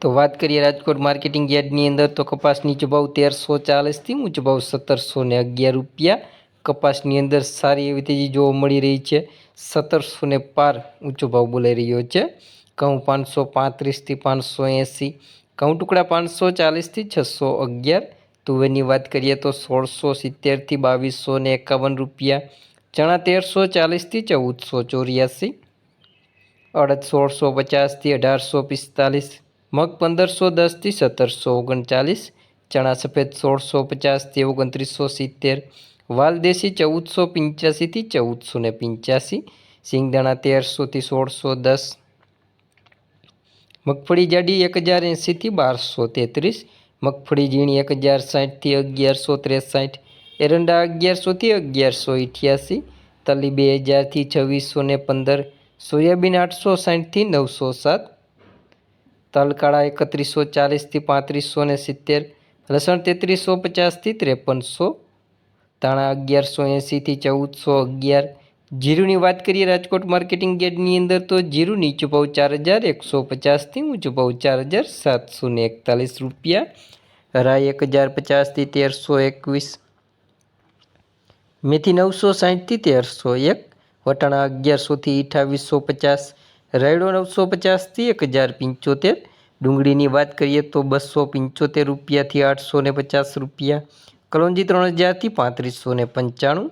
તો વાત કરીએ રાજકોટ માર્કેટિંગ યાર્ડની અંદર તો કપાસ નીચો તેરસો ચાલીસથી ઊંચો ભાવ સત્તરસો ને અગિયાર રૂપિયા. કપાસની અંદર સારી એવી તેજી જોવા મળી રહી છે. સત્તરસો ને પાર ઊંચો ભાવ બોલાઈ રહ્યો છે. ઘઉં પાંચસો પાંત્રીસથી પાંચસો એંસી, ઘઉં ટુકડા પાંચસો ચાલીસથી છસો અગિયાર. તુવેરની વાત કરીએ તો સોળસો સિત્તેરથી બાવીસો ને એકાવન રૂપિયા. ચણા તેરસો ચાલીસથી ચૌદસો ચોર્યાસી. અડદ સોળસો પચાસથી અઢારસો પિસ્તાલીસ. મગ પંદરસો દસથી સત્તરસો ઓગણચાલીસ, ચણા સફેદ સોળસો પચાસથી ઓગણત્રીસો સિત્તેર વાલદેશી ચૌદસો પંચ્યાસીથી ચૌદસો ને પંચ્યાસી, સિંગદાણા તેરસોથી સોળસો દસ, મગફળી જાડી એક હજાર એંસીથી બારસો તેત્રીસ, મગફળી ઝીણી એક હજાર સાઠથી અગિયારસો ત્રેસાઠ, એરંડા અગિયારસોથી અગિયારસો અઠ્યાસી તલી બે હજારથી છવ્વીસો ને પંદર, સોયાબીન આઠસો સાઠથી નવસો સાત તલકાળા એકત્રીસો ચાલીસથી પાંત્રીસો ને સિત્તેર, લસણ તેત્રીસો પચાસથી ત્રેપનસો તાણા અગિયારસો એંસીથી ચૌદસો અગિયાર. જીરુની વાત કરીએ રાજકોટ માર્કેટિંગ ગેટની અંદર તો જીરું નીચું ભાવ ચાર હજાર એકસો પચાસથી ઊંચું ભાવ ચાર હજાર સાતસો ને એકતાલીસ રૂપિયા. રાય એક હજાર પચાસથી તેરસો એકવીસ. મેથી નવસો સાઠથી તેરસો એક. વટાણા અગિયારસોથી અઠાવીસો પચાસ. રાયડો નવસો પચાસથી એક હજાર પંચોતેર. ડુંગળીની વાત કરીએ તો બસો પંચોતેર રૂપિયાથી આઠસો ને પચાસ રૂપિયા. કલોંજી ત્રણ હજારથી પાંત્રીસો ને પંચાણું.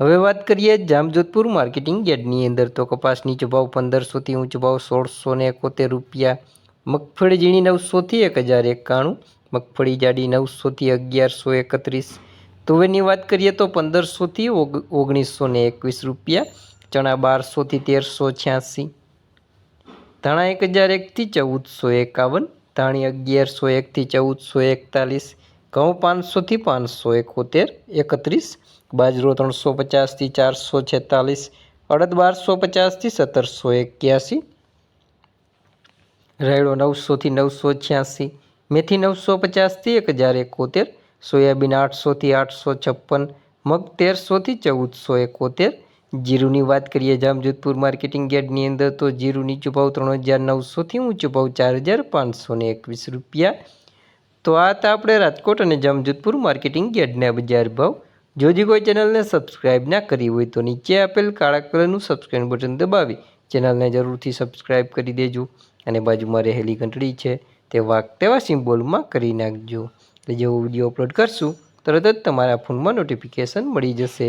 હવે વાત કરીએ જામજોધપુર માર્કેટિંગ યાર્ડની અંદર તો કપાસની ચભાવ પંદરસોથી ઊંચ ભાવ સોળસો ને એકોતેર રૂપિયા. મગફળી ઝીણી નવસોથી એક હજાર એકાણું. મગફળી જાડી નવસોથી અગિયારસો એકત્રીસ. તુવેરની વાત કરીએ તો પંદરસોથી ઓગણીસો ને એકવીસ રૂપિયા. ચણા બારસોથી તેરસો છ્યાસી. ધાણા એક હજાર એકથી ચૌદસો એકાવન, ધાણી અગિયારસો એકથી ચૌદસો એકતાલીસ, ઘઉં પાંચસોથી પાંચસો એકોતેર, એકત્રીસ, બાજરો ત્રણસો પચાસથી ચારસો છેતાલીસ, અડદ બારસો પચાસથી સત્તરસો એક્યાસી, રાયડો નવસોથી નવસો છ્યાસી, મેથી નવસો પચાસથી એક હજાર એકોતેર, સોયાબીન આઠસોથી આઠસો છપ્પન, મગ તેરસોથી ચૌદસો એકોતેર જીરુની વાત કરીએ જામજોધપુર માર્કેટિંગ યાર્ડની અંદર, તો જીરું નીચો ભાવ ત્રણ હજાર નવસોથી ઊંચો ભાવ ચાર હજાર પાંચસો એકવીસ રૂપિયા. તો આ હતા આપણે રાજકોટ અને જામજોધપુર માર્કેટિંગ યાર્ડના બજાર ભાવ. જો જે કોઈ ચેનલને સબસ્ક્રાઈબ ના કરી હોય, તો નીચે આપેલ કાળા કલરનું સબસ્ક્રાઈબ બટન દબાવી ચેનલને જરૂરથી સબસ્ક્રાઈબ કરી દેજો અને બાજુમાં રહેલી ઘંટડી છે તે વાક તેવા સિમ્બોલમાં કરી નાખજો. એટલે જેવો વીડિયો અપલોડ કરશું, તરત જ તમારા ફોનમાં નોટિફિકેશન મળી જશે.